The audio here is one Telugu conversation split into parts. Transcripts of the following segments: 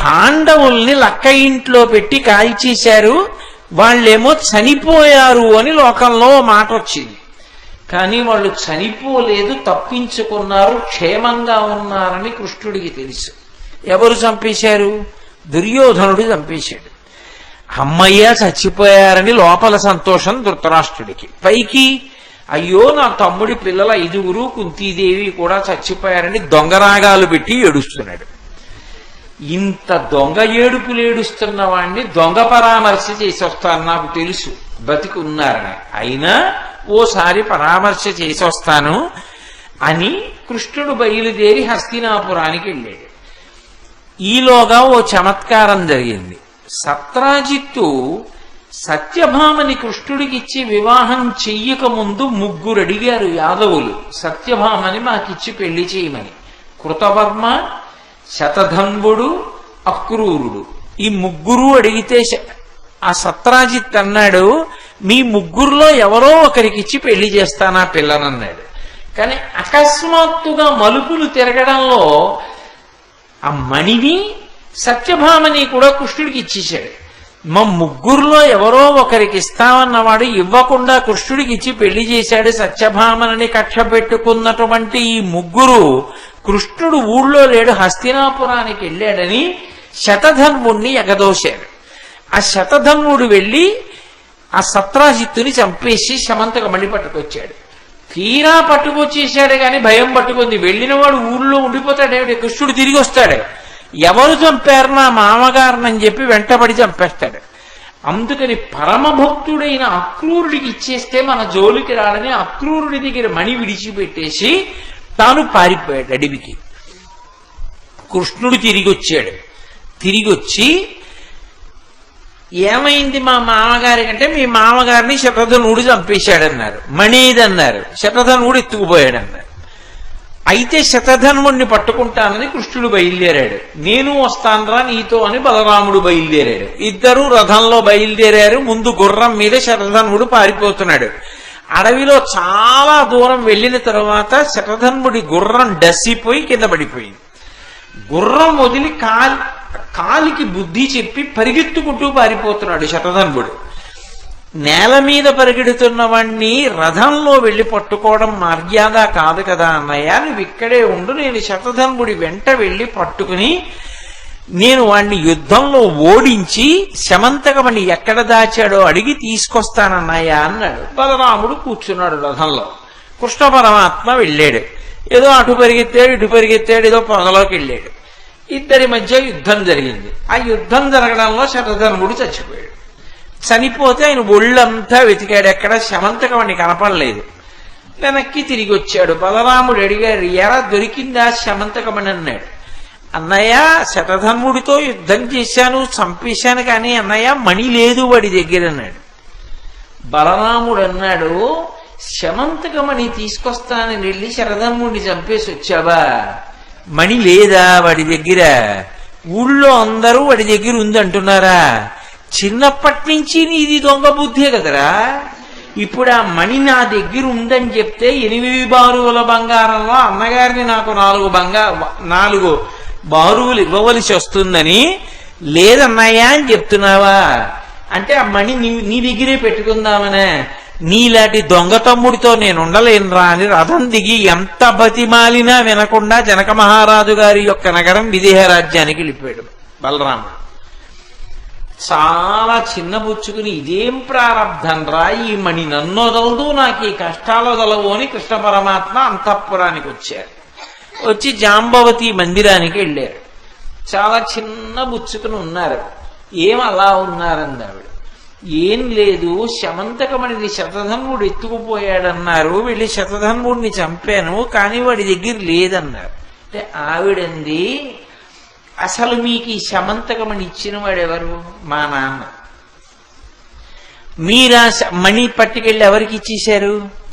పాండవుల్ని లక్క ఇంట్లో పెట్టి కాల్చేశారు వాళ్ళేమో చనిపోయారు అని లోకంలో మాట వచ్చింది. కానీ వాళ్ళు చనిపోలేదు తప్పించుకున్నారు క్షేమంగా ఉన్నారని కృష్ణుడికి తెలుసు. ఎవరు చంపేశారు? దుర్యోధనుడు చంపేశాడు. అమ్మయ్య చచ్చిపోయారని లోపల సంతోషం ధృతరాష్ట్రుడికి. పైకి అయ్యో నా తమ్ముడి పిల్లల ఐదుగురు కుంతీదేవి కూడా చచ్చిపోయారని దొంగరాగాలు పెట్టి ఏడుస్తున్నాడు. ఇంత దొంగ ఏడుపులు ఏడుస్తున్న వాడిని దొంగ పరామర్శ చేసి వస్తాను నాకు తెలుసు. బతికి ఉన్నారని అయినా ఓసారి పరామర్శ చేసి వస్తాను అని కృష్ణుడు బయలుదేరి హస్తినాపురానికి వెళ్ళాడు. ఈలోగా ఓ చమత్కారం జరిగింది. సత్రాజిత్తు సత్యభామని కృష్ణుడికిచ్చి వివాహం చెయ్యక ముందు ముగ్గురు అడిగారు యాదవులు. సత్యభామని మాకిచ్చి పెళ్ళి చేయమని. కృతవర్మ శతధన్వుడు అక్రూరుడు. ఈ ముగ్గురు అడిగితే ఆ సత్రాజిత్ అన్నాడు మీ ముగ్గురులో ఎవరో ఒకరికి ఇచ్చి పెళ్ళి చేస్తానా పిల్లనన్నాడు. కానీ అకస్మాత్తుగా మలుపులు తిరగడంలో ఆ మణిని సత్యభామని కూడా కృష్ణుడికి ఇచ్చేశాడు. మా ముగ్గురులో ఎవరో ఒకరికి ఇస్తామన్నవాడు ఇవ్వకుండా కృష్ణుడికి ఇచ్చి పెళ్ళి చేశాడు సత్యభామని కక్ష పెట్టుకున్నటువంటి ఈ ముగ్గురు కృష్ణుడు ఊళ్ళో లేడు హస్తినాపురానికి వెళ్ళాడని శతధన్వుణ్ణి ఎగదోశాడు. ఆ శతధన్వుడు వెళ్ళి ఆ సత్రాజిత్తుని చంపేసి శమంతక మణి పట్టుకొచ్చాడు. తీరా పట్టుకొచ్చేసాడు కానీ భయం పట్టుకుంది. వెళ్ళిన వాడు ఊళ్ళో ఉండిపోతాడేమిటి కృష్ణుడు తిరిగి వస్తాడు. ఎవరు చంపారు నా మామగారినని చెప్పి వెంటబడి చంపేస్తాడు. అందుకని పరమభక్తుడైన అక్రూరుడికి ఇచ్చేస్తే మన జోలికి రాడని అక్రూరుడి దగ్గర మణి విడిచిపెట్టేసి తాను పారిపోయాడు అడవికి. కృష్ణుడు తిరిగి వచ్చాడు తిరిగి వచ్చి ఏమైంది మా మామగారి అంటే మీ మామగారిని శతధనుడు చంపేశాడన్నారు. మణిదన్నారు. శతధనుడు ఎత్తుకుపోయాడన్నారు. అయితే శతధనుడిని పట్టుకుంటానని కృష్ణుడు బయలుదేరాడు. నేను వస్తానరా నీతో అని బలరాముడు బయలుదేరాడు. ఇద్దరు రథంలో బయలుదేరారు. ముందు గుర్రం మీద శతధనుడు పారిపోతున్నాడు. అడవిలో చాలా దూరం వెళ్ళిన తర్వాత శతధన్ముడి గుర్రం డసిపోయి కింద పడిపోయింది. గుర్రం వదిలి కాలి కాలికి బుద్ధి చెప్పి పరిగెత్తుకుంటూ పారిపోతున్నాడు శతధన్ముడు నేల మీద పరిగెడుతున్న వాణ్ణి రథంలో వెళ్ళి పట్టుకోవడం మర్యాద కాదు కదా అన్నయ్య నువ్వు ఇక్కడే ఉండు నేను శతధన్ముడి వెంట వెళ్ళి పట్టుకుని నేను వాణ్ణి యుద్ధంలో ఓడించి శమంతకమణి ఎక్కడ దాచాడో అడిగి తీసుకొస్తానన్నాయా అన్నాడు. బలరాముడు కూర్చున్నాడు రథంలో. కృష్ణ పరమాత్మ వెళ్ళాడు. ఏదో అటు పరిగెత్తాడు ఇటు పరిగెత్తాడు ఏదో పొదలోకి వెళ్ళాడు. ఇద్దరి మధ్య యుద్ధం జరిగింది. ఆ యుద్ధం జరగడంలో శతధర్ముడు చచ్చిపోయాడు. చనిపోతే ఆయన ఒళ్ళంతా వెతికాడు. ఎక్కడ శమంతకమణి కనపడలేదు. వెనక్కి తిరిగి వచ్చాడు. బలరాముడు అడిగాడు ఎరా దొరికిందా శమంతకమణి? అన్నాడు. అన్నయ్య శతధన్ముడితో యుద్ధం చేశాను చంపేశాను కానీ అన్నయ్య మణి లేదు వాడి దగ్గర అన్నాడు. బలరాముడు అన్నాడు శమంతకమణి తీసుకొస్తానని వెళ్ళి శరధన్ముడిని చంపేసి వచ్చావా? మణి లేదా వాడి దగ్గర? ఊళ్ళో అందరూ వాడి దగ్గర ఉందంటున్నారా చిన్నప్పటి నుంచి నీది దొంగ బుద్ధే కదరా? ఇప్పుడు ఆ మణి నా దగ్గర ఉందని చెప్తే ఎనిమిది బారువుల బంగారంలో అన్నగారిని నాకు నాలుగు బంగారు నాలుగు బారువులు ఇవ్వవలసి వస్తుందని లేదన్నాయా అని చెప్తున్నావా? అంటే ఆ మణి నీ నీ దగ్గరే పెట్టుకుందామనే. నీలాంటి దొంగ తమ్ముడితో నేను ఉండలేనురా అని రథం దిగి ఎంత బతిమాలినా వినకుండా జనక మహారాజు గారి యొక్క నగరం విదేహ రాజ్యానికి వెళ్ళిపోయాడు బలరామ. చాలా చిన్నపుచ్చుకుని ఇదేం ప్రారంధం రా? ఈ మణి నన్ను వదలదు నాకు ఈ కష్టాలు వదలవు అని కృష్ణ పరమాత్మ అంతఃపురానికి వచ్చారు. వచ్చి జాంబవతి మందిరానికి వెళ్ళారు. చాలా చిన్న బుచ్చుకుని ఉన్నారు. ఏం అలా ఉన్నారంది ఆవిడ? ఏం లేదు శమంతకమణిని శతధన్వుడు ఎత్తుకుపోయాడన్నారు. వెళ్ళి శతధన్వుడిని చంపాను కానీ వాడి దగ్గర లేదన్నారు. అంటే ఆవిడంది అసలు మీకు ఈ శమంతకమణి ఇచ్చిన వాడెవరు మా నాన్న. మీరా శ- మణి పట్టుకెళ్ళి ఎవరికి ఇచ్చేశారు?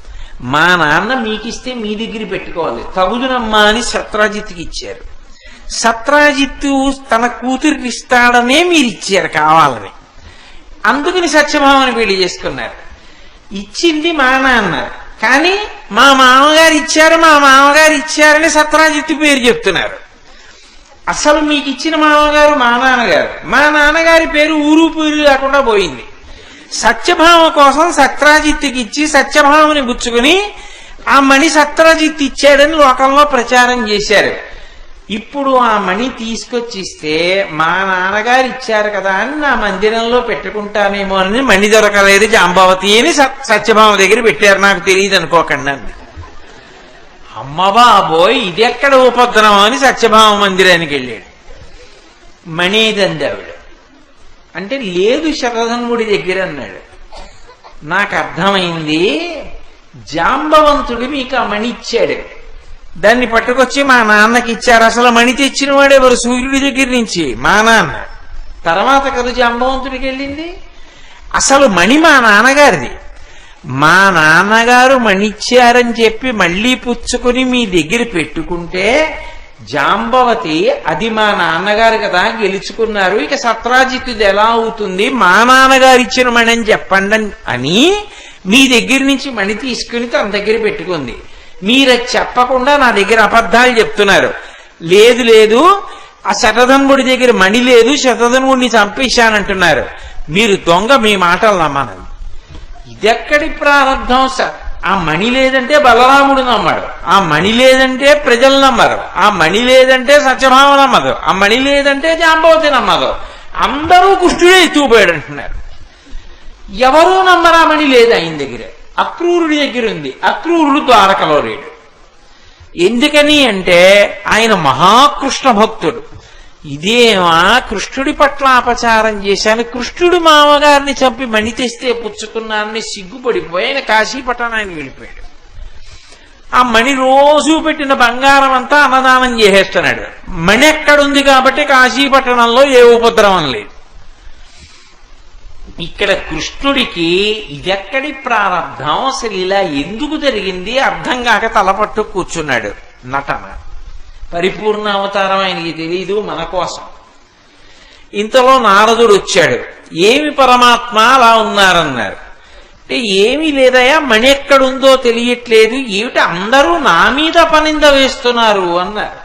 మా నాన్న మీకిస్తే మీ దగ్గర పెట్టుకోవాలి. తగుదునమ్మా అని సత్రాజిత్కి ఇచ్చారు. సత్రాజిత్తు తన కూతురికి ఇస్తాడనే మీరు ఇచ్చారు కావాలని. అందుకని సత్యభామని పెళ్ళి చేసుకున్నారు. ఇచ్చింది మా నాన్న. కానీ మా మామగారు ఇచ్చారు మా మామగారు ఇచ్చారని సత్రాజిత్తు పేరు చెప్తున్నారు. అసలు మీకు ఇచ్చిన మామగారు మా నాన్నగారు. మా నాన్నగారి పేరు ఊరు పేరు లేకుండా పోయింది. సత్యభామ కోసం సత్రాజిత్తుకి ఇచ్చి సత్యభామని పుచ్చుకుని ఆ మణి సత్రాజిత్ ఇచ్చాడని లోకంలో ప్రచారం చేశారు. ఇప్పుడు ఆ మణి తీసుకొచ్చి ఇస్తే మా నాన్నగారు ఇచ్చారు కదా అని నా మందిరంలో పెట్టుకుంటానేమో అని మణి దొరకలేదు. జాంబావతి అని సత్- సత్యభామ దగ్గర పెట్టారు. నాకు తెలియదు అనుకోకండి అంది. అమ్మ బాబోయ్ ఇది ఎక్కడ ఉపద్రవం అని సత్యభామ మందిరానికి వెళ్ళాడు. మణిదంది ఆవిడ. అంటే లేదు శరధన్ముడి దగ్గర అన్నాడు. నాకు అర్థమైంది జాంబవంతుడు మీకు ఆ మణి ఇచ్చాడు. దాన్ని పట్టుకొచ్చి మా నాన్నకి ఇచ్చారు. అసలు మణి తెచ్చిన వాడే ఎవరు? సూర్యుడి దగ్గర నుంచి. మా నాన్న. తర్వాత కదా జాంబవంతుడికి వెళ్ళింది. అసలు మణి మా నాన్నగారిది. మా నాన్నగారు మణిచ్చారని చెప్పి మళ్ళీ పుచ్చుకుని మీ దగ్గర పెట్టుకుంటే జాంబవతి అది మా నాన్నగారు కదా గెలుచుకున్నారు. ఇక సత్రాజిత్తుది ఎలా అవుతుంది? మా నాన్నగారు ఇచ్చిన మణి అని చెప్పండి అని మీ దగ్గర నుంచి మణి తీసుకుని తన దగ్గర పెట్టుకుంది. మీరు అది చెప్పకుండా నా దగ్గర అబద్ధాలు చెప్తున్నారు. లేదు లేదు ఆ శతధన్ముడి దగ్గర మణి లేదు శతధన్ముడిని చంపేశానంటున్నారు. మీరు దొంగ మీ మాటలు నమ్మను ఇదెక్కడి ప్రారంభం సార్? ఆ మణి లేదంటే బలరాముడు నమ్మడు ఆ మణి లేదంటే ప్రజలు నమ్మరు. ఆ మణి లేదంటే సత్యభామ నమ్మదు. ఆ మణి లేదంటే జాంబవతి నమ్మదు. అందరూ కుష్ఠుడే ఎత్తుకుపోయాడు అంటున్నారు. ఎవరూ నమ్మరా మణి లేదు ఆయన దగ్గర. అక్రూరుడి దగ్గర ఉంది. అక్రూరుడు ద్వారకలో లేడు. ఎందుకని అంటే ఆయన మహాకృష్ణ భక్తుడు. ఇదేమా కృష్ణుడి పట్ల అపచారం చేశాను? కృష్ణుడు మామగారిని చంపి మణి తెస్తే పుచ్చుకున్నానని సిగ్గుపడిపోయి ఆయన కాశీపట్టణానికి వెళ్ళిపోయాడు. ఆ మణి రోజు పెట్టిన బంగారం అంతా అన్నదానం చేసేస్తున్నాడు. మణి ఎక్కడుంది కాబట్టి కాశీపట్టణంలో ఏ ఉపద్రవం లేదు. ఇక్కడ కృష్ణుడికి ఇదెక్కడి ప్రారంభం? అసలు ఇలా ఎందుకు జరిగింది? అర్థం కాక తలపట్టు కూర్చున్నాడు నటన. పరిపూర్ణ అవతారం ఆయనకి తెలియదు మన కోసం. ఇంతలో నారదుడు వచ్చాడు. ఏమి పరమాత్మ అలా ఉన్నారన్నారు. అంటే ఏమీ లేదయా మణి ఎక్కడుందో తెలియట్లేదు ఏమిటి అందరూ నా మీద పనింద వేస్తున్నారు అన్నారు.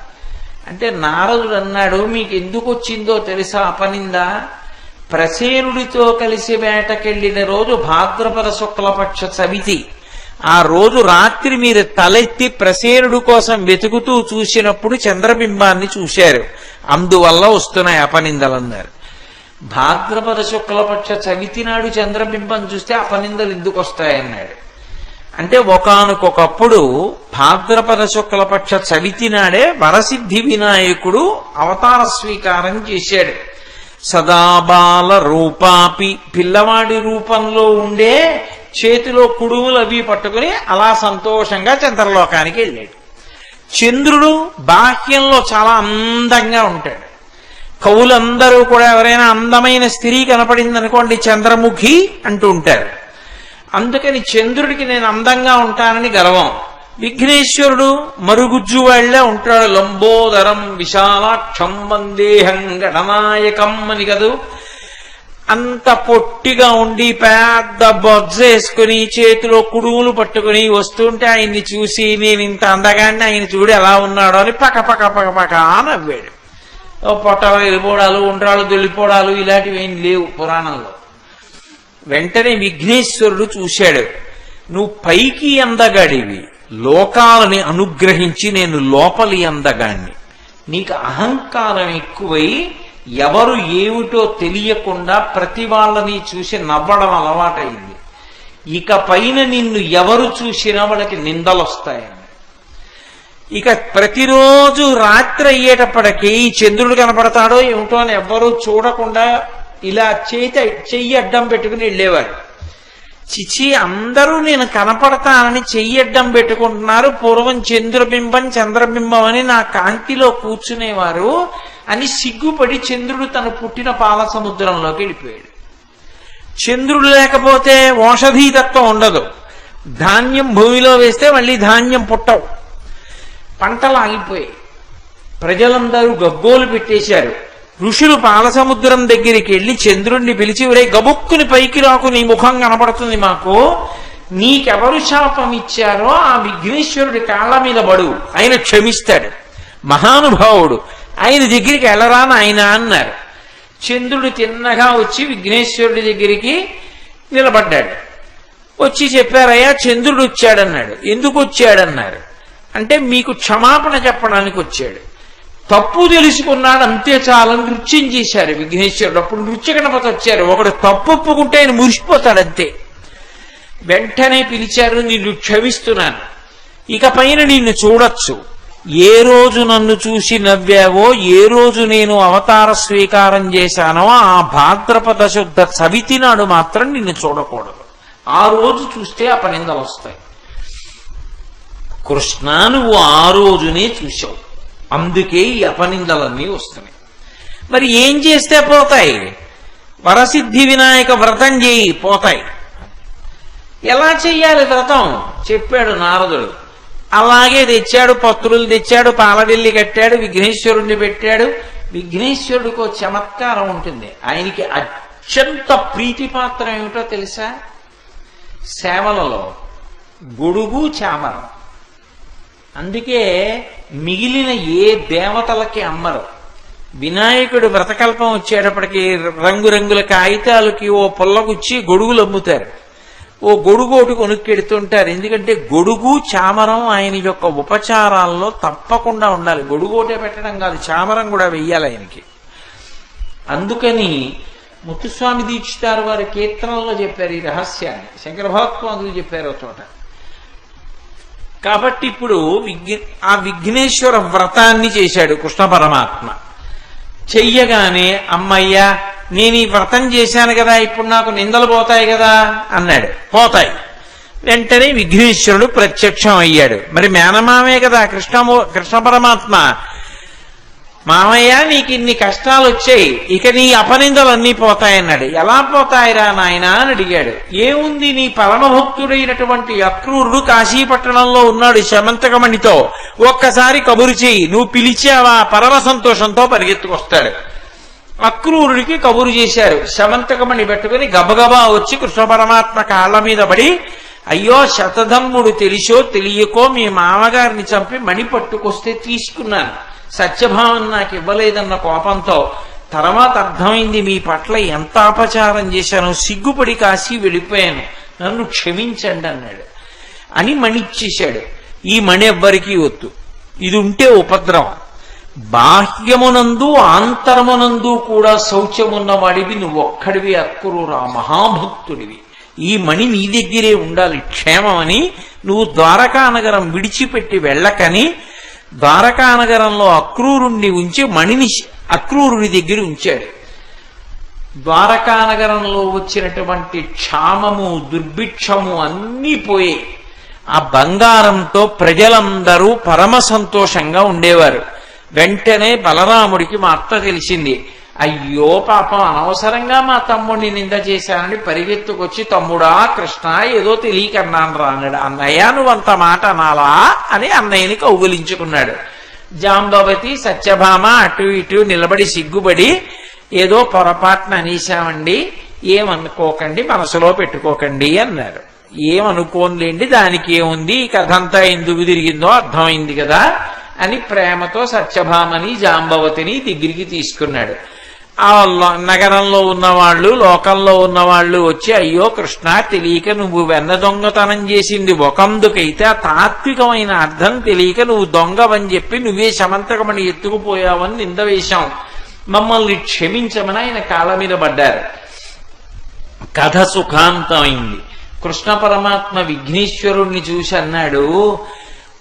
అంటే నారదుడు అన్నాడు మీకు ఎందుకు వచ్చిందో తెలుసా అపనింద ప్రసేనుడితో కలిసి వేటకెళ్ళిన రోజు భాద్రపద శుక్లపక్ష చవితి ఆ రోజు రాత్రి మీరు తలెత్తి ప్రసేనుడు కోసం వెతుకుతూ చూసినప్పుడు చంద్రబింబాన్ని చూశారు. అందువల్ల వస్తున్నాయి అపనిందలన్నారు. భాద్రపద శుక్లపక్ష చవితి నాడు చంద్రబింబం చూస్తే అపనిందలు ఎందుకు వస్తాయన్నాడు. అంటే ఒకనకొకప్పుడు భాద్రపద శుక్లపక్ష చవితి నాడే వరసిద్ధి వినాయకుడు అవతార స్వీకారం చేశాడు. సదాబాల రూపాపి పిల్లవాడి రూపంలో ఉండే చేతిలో కుడుములు అవి పట్టుకుని అలా సంతోషంగా చంద్రలోకానికి వెళ్ళాడు. చంద్రుడు బాహ్యంలో చాలా అందంగా ఉంటాడు. కవులందరూ కూడా ఎవరైనా అందమైన స్త్రీ కనపడింది అనుకోండి చంద్రముఖి అంటూ ఉంటారు. అందుకని చంద్రుడికి నేను అందంగా ఉంటానని గర్వం. విఘ్నేశ్వరుడు మరుగుజ్జు వాళ్ళే ఉంటాడు. లంబోదరం విశాలాక్షం వందేహం గణనాయకం అని కదూ అంత పొట్టిగా ఉండి పెద్ద బొజ్జ వేసుకుని చేతిలో కుడుములు పట్టుకుని వస్తుంటే ఆయన్ని చూసి నేను ఇంత అందగాన్ని ఆయన చూడు ఎలా ఉన్నాడో అని పక పక పక పక నవ్వాడు. పొట్టలు వెళ్ళిపోవడాలు ఉండ్రాలు దొల్లిపోవడాలు ఇలాంటివి ఏం లేవు పురాణంలో. వెంటనే విఘ్నేశ్వరుడు చూశాడు నువ్వు పైకి అందగాడివి లోకాలని అనుగ్రహించి నేను లోపలి అందగాన్ని నీకు అహంకారం ఎక్కువై ఎవరు ఏమిటో తెలియకుండా ప్రతి వాళ్ళని చూసి నవ్వడం అలవాటైంది. ఇక పైన నిన్ను ఎవరు చూసినా వాళ్ళకి నిందలొస్తాయని. ఇక ప్రతిరోజు రాత్రి అయ్యేటప్పటికి ఈ చంద్రుడు కనపడతాడో ఏమిటో అని ఎవ్వరూ చూడకుండా ఇలా చేతి చెయ్యి అడ్డం పెట్టుకుని వెళ్ళేవారు. చిచి అందరూ నేను కనపడతానని చెయ్యి అడ్డం పెట్టుకుంటున్నారు. పూర్వం చంద్రబింబం చంద్రబింబం అని నా కాంతిలో కూర్చునేవారు. అని సిగ్గుపడి చంద్రుడు తను పుట్టిన పాల సముద్రంలోకి వెళ్ళిపోయాడు. చంద్రుడు లేకపోతే ఓషధీతత్వం ఉండదు. ధాన్యం భూమిలో వేస్తే మళ్ళీ ధాన్యం పుట్టవు. పంటలు ఆగిపోయాయి. ప్రజలందరూ గగ్గోలు పెట్టేశారు. ఋషులు పాలసముద్రం దగ్గరికి వెళ్ళి చంద్రుణ్ణి పిలిచి ఒరే గబుక్కుని పైకి రాకు నీ ముఖం కనపడుతుంది మాకు. నీకెవరు శాపం ఇచ్చారో ఆ విఘ్నేశ్వరుడి కాళ్ళ మీద పడు. ఆయన క్షమిస్తాడు. మహానుభావుడు ఆయన దగ్గరికి వెళ్ళరా ఆయన అన్నారు. చంద్రుడు తిన్నగా వచ్చి విఘ్నేశ్వరుడి దగ్గరికి నిలబడ్డాడు. వచ్చి చెప్పారయ్యా చంద్రుడు వచ్చాడన్నాడు. ఎందుకు వచ్చాడన్నారు? అంటే మీకు క్షమాపణ చెప్పడానికి వచ్చాడు. తప్పు తెలుసుకున్నాడు అంతే చాలని నృత్యం చేశారు విఘ్నేశ్వరుడు. అప్పుడు నృత్య గణపతి వచ్చారు. ఒకడు తప్పు ఒప్పుకుంటే ఆయన మురిసిపోతాడు అంతే. వెంటనే పిలిచారు నిన్ను క్షమిస్తున్నాను. ఇక పైన నిన్ను చూడొచ్చు. ఏ రోజు నన్ను చూసి నవ్వావో ఏ రోజు నేను అవతార స్వీకారం చేశానో ఆ భాద్రపద శుద్ధ చవితి నాడు మాత్రం నిన్ను చూడకూడదు. ఆ రోజు చూస్తే అపనిందలు వస్తాయి. కృష్ణ నువ్వు ఆ రోజునే చూశావు. అందుకే ఈ అపనిందలన్నీ వస్తున్నాయి. మరి ఏం చేస్తే పోతాయి? వరసిద్ధి వినాయక వ్రతం చేయి పోతాయి. ఎలా చెయ్యాలి వ్రతం? చెప్పాడు నారదుడు. అలాగే తెచ్చాడు పత్రులు తెచ్చాడు పాలవెల్లి కట్టాడు విఘ్నేశ్వరుణ్ణి పెట్టాడు. విఘ్నేశ్వరుడికి ఒక చమత్కారం ఉంటుంది. ఆయనకి అత్యంత ప్రీతిపాత్రం ఏమిటో తెలుసా? సేవలలో గొడుగు చామరం. అందుకే మిగిలిన ఏ దేవతలకి అమ్మరు. వినాయకుడు వ్రతకల్పం వచ్చేటప్పటికి రంగురంగుల కాగితాలకి ఓ పుల్లగుచ్చి గొడుగులు అమ్ముతారు. ఓ గొడుగు ఒకటి కొనుక్కెడుతుంటారు. ఎందుకంటే గొడుగు చామరం ఆయన యొక్క ఉపచారాల్లో తప్పకుండా ఉండాలి. గొడుగు ఒకటే పెట్టడం కాదు చామరం కూడా వెయ్యాలి ఆయనకి. అందుకని ముత్తుస్వామి దీక్షితారు వారి కీర్తనల్లో చెప్పారు ఈ రహస్యాన్ని. శంకర భగవత్పాదులు చెప్పారు చోట. కాబట్టి ఇప్పుడు విఘ్న ఆ విఘ్నేశ్వర వ్రతాన్ని చేశాడు కృష్ణ పరమాత్మ. చెయ్యగానే అమ్మయ్యా నేను ఈ వ్రతం చేశాను కదా ఇప్పుడు నాకు నిందలు పోతాయి కదా అన్నాడు. పోతాయి. వెంటనే విఘ్నేశ్వరుడు ప్రత్యక్షం అయ్యాడు. మరి మేనమామే కదా కృష్ణ కృష్ణ పరమాత్మ. మామయ్య నీకు ఇన్ని కష్టాలు వచ్చాయి ఇక నీ అపనిందలు అన్నీ పోతాయన్నాడు. ఎలా పోతాయిరా నాయన అని అడిగాడు. ఏముంది నీ పరమభక్తుడైనటువంటి అక్రూరుడు కాశీపట్టణంలో ఉన్నాడు శమంతకమణితో. ఒక్కసారి కబురు చేయి నువ్వు పిలిచావా? పరమ సంతోషంతో పరిగెత్తుకొస్తాడు. అక్రూరుడికి కబురు చేశారు. శమంతకమణి పెట్టుకుని గబగబా వచ్చి కృష్ణ పరమాత్మ కాళ్ళ మీద పడి అయ్యో శతధమ్ముడు తెలిసో తెలియకో మీ మామగారిని చంపి మణి పట్టుకొస్తే తీసుకున్నాను. సత్యభావం నాకు ఇవ్వలేదన్న కోపంతో తర్వాత అర్థమైంది మీ పట్ల ఎంత అపచారం చేశానో. సిగ్గుపడి కాసి వెళ్ళిపోయాను. నన్ను క్షమించండి అన్నాడు. అని మణిచ్చేశాడు ఈ మణి ఎవ్వరికీ వద్దు. ఇది ఉంటే ఉపద్రవం. బాహ్యమునందు ఆంతరమునందు కూడా శౌచమున్న వాడివి నువ్వు ఒక్కడివి అక్కురురా మహాభక్తుడివి. ఈ మణి నీ దగ్గరే ఉండాలి క్షేమమని నువ్వు ద్వారకా నగరం విడిచిపెట్టి వెళ్ళకని ద్వారకా నగరంలో అక్రూరుణ్ణి ఉంచి మణిని అక్రూరుని దగ్గర ఉంచాడు. ద్వారకానగరంలో వచ్చినటువంటి క్షామము దుర్భిక్షము అన్నీ పోయాయి ఆ బంగారంతో ప్రజలందరూ పరమ సంతోషంగా ఉండేవారు. వెంటనే బలరాముడికి మా అత్త తెలిసింది అయ్యో పాపం అనవసరంగా మా తమ్ముడిని నింద చేశానని పరిగెత్తుకొచ్చి తమ్ముడా కృష్ణ ఏదో తెలియకన్నాను రా అన్నాడు. అన్నయ్య నువ్వంత మాట అనాలా? అని అన్నయ్యని కౌగులించుకున్నాడు. జాంబవతి సత్యభామ అటు ఇటు నిలబడి సిగ్గుబడి ఏదో పొరపాటున అనేశామండి ఏమనుకోకండి మనసులో పెట్టుకోకండి అన్నారు. ఏమనుకోనులేండి దానికి ఏముంది? ఈ కథ అంతా ఎందుకు తిరిగిందో అర్థమైంది కదా. అని ప్రేమతో సత్యభామని జాంబవతిని దగ్గరికి తీసుకున్నాడు. ఆ నగరంలో ఉన్నవాళ్ళు లోకంలో ఉన్నవాళ్ళు వచ్చి అయ్యో కృష్ణ తెలియక నువ్వు వెన్న దొంగతనం చేసింది ఒకందుకైతే ఆ తాత్వికమైన అర్థం తెలియక నువ్వు దొంగవని చెప్పి నువ్వే శమంతకమని ఎత్తుకుపోయావని నింద వేశాం. మమ్మల్ని క్షమించమని ఆయన కాళ్ళ మీద పడ్డారు. కథ సుఖాంతమైంది. కృష్ణ పరమాత్మ విఘ్నేశ్వరుణ్ణి చూసి అన్నాడు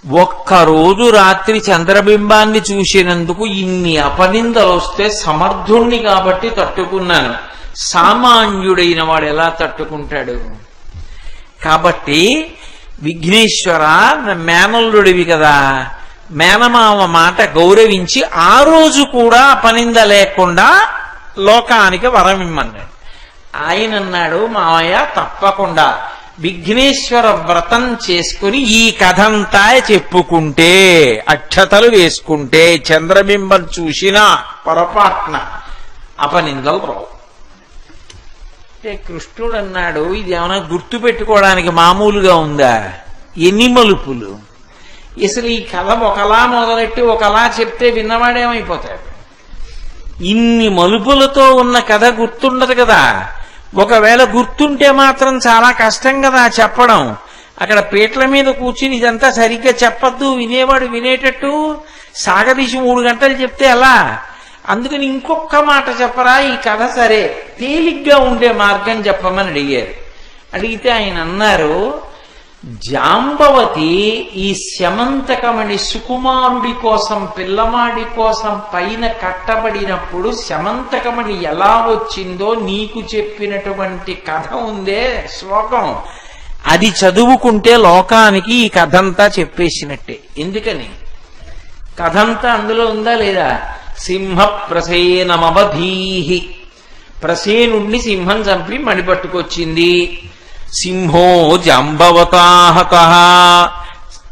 ఒక్కరోజు రాత్రి చంద్రబింబాన్ని చూసినందుకు ఇన్ని అపనిందలు వస్తే సమర్థుణ్ణి కాబట్టి తట్టుకున్నాను. సామాన్యుడైన వాడు ఎలా తట్టుకుంటాడు? కాబట్టి విఘ్నేశ్వర మేనల్లుడివి కదా. మేనమామ మాట గౌరవించి ఆ రోజు కూడా అపనింద లేకుండా లోకానికి వరం ఇమ్మన్నాడు. ఆయన అన్నాడు మావయ్య తప్పకుండా విఘ్నేశ్వర వ్రతం చేసుకుని ఈ కథంతా చెప్పుకుంటే అక్షతలు వేసుకుంటే చంద్రబింబం చూసినా పొరపాట్న అపనిందలు రావు. అంటే కృష్ణుడు అన్నాడు ఇది ఏమైనా గుర్తు పెట్టుకోవడానికి మామూలుగా ఉందా? ఎన్ని మలుపులు. అసలు ఈ కథ ఒకలా మొదలెట్టి ఒకలా చెప్తే విన్నవాడేమైపోతాడు? ఇన్ని మలుపులతో ఉన్న కథ గుర్తుండదు కదా. ఒకవేళ గుర్తుంటే మాత్రం చాలా కష్టం కదా చెప్పడం. అక్కడ పీటల మీద కూర్చుని ఇదంతా సరిగ్గా చెప్పద్దు వినేవాడు వినేటట్టు సాగదీసి మూడు గంటలు చెప్తే ఎలా? అందుకని ఇంకొక మాట చెప్పరా ఈ కథ సరే. తేలిగ్గా ఉండే మార్గం చెప్పమని అడిగారు. అడిగితే ఆయన అన్నారు జాంబవతి ఈ శమంతకమణి సుకుమారుడి కోసం పిల్లవాడి కోసం పైన కట్టబడినప్పుడు శమంతకమణి ఎలా వచ్చిందో నీకు చెప్పినటువంటి కథ ఉందే శ్లోకం. అది చదువుకుంటే లోకానికి ఈ కథంతా చెప్పేసినట్టే. ఎందుకని? కథంతా అందులో ఉందా లేదా? సింహ ప్రసేనమవధీహి ప్రసేనుణ్ణి సింహం చంపి మణిపట్టుకొచ్చింది. సింహో జాంబవతాహత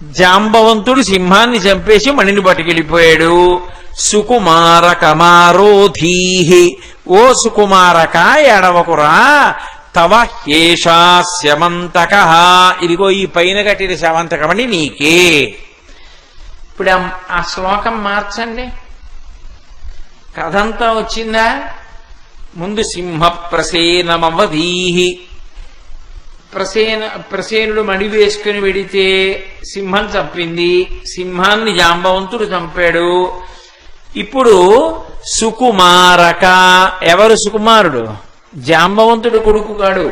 జాంబవంతుడు సింహాన్ని చంపేసి మణిని పట్టుకెళ్ళిపోయాడు. సుకుమార కమారోధీ ఓ సుకుమారక ఎడవకురా తవ హేషా శమంతక. ఇదిగో ఈ పైన కట్టిన శమంతకమని నీకే. ఇప్పుడు ఆ- ఆ శ్లోకం మార్చండి. కథంతా వచ్చిందా? ముందు సింహ ప్రసేనమవధీహి ప్రసేన ప్రసేనుడు మడి వేసుకుని వెడితే సింహం చంపింది. సింహాన్ని జాంబవంతుడు చంపాడు. ఇప్పుడు సుకుమారక. ఎవరు సుకుమారుడు? జాంబవంతుడు కొడుకు కాడు.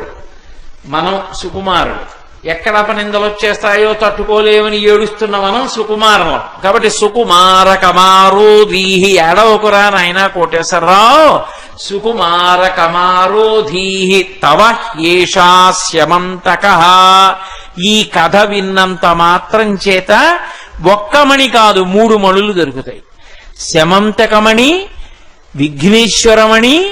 మనం సుకుమారుడు. ఎక్కడ అపనిందలు వచ్చేస్తాయో తట్టుకోలేమని ఏడుస్తున్న మనం సుకుమారం కాబట్టి సుకుమార కమారో దీహి ఏడవకురా నాయన కోటేశ్వరరావు. సుకుమార కమారోధీ తవ ఏషాస్యమంతక ఈ కథ విన్నంత మాత్రం చేత ఒక్కమణి కాదు మూడు మణులు దొరుకుతాయి. శమంతకమణి విఘ్నేశ్వరమణి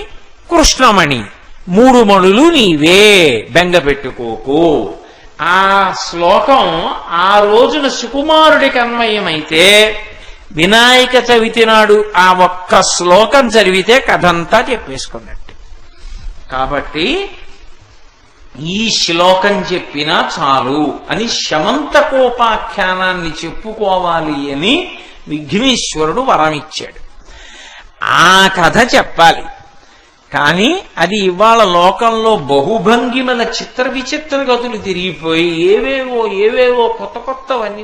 కృష్ణమణి మూడు మణులు నీవే బెంగ పెట్టుకోకు. ఆ శ్లోకం ఆ రోజున సుకుమారుడికి అన్వయమైతే వినాయక చవితి నాడు ఆ ఒక్క శ్లోకం చదివితే కథంతా చెప్పేసుకున్నట్టు. కాబట్టి ఈ శ్లోకం చెప్పినా చాలు అని శమంతకోపాఖ్యానాన్ని చెప్పుకోవాలి అని విఘ్నేశ్వరుడు వరమిచ్చాడు. ఆ కథ చెప్పాలి. కానీ అది ఇవాళ లోకంలో బహుభంగిమల చిత్ర విచిత్ర గతులు తిరిగిపోయి ఏవేవో ఏవేవో కొత్త కొత్తవన్నీ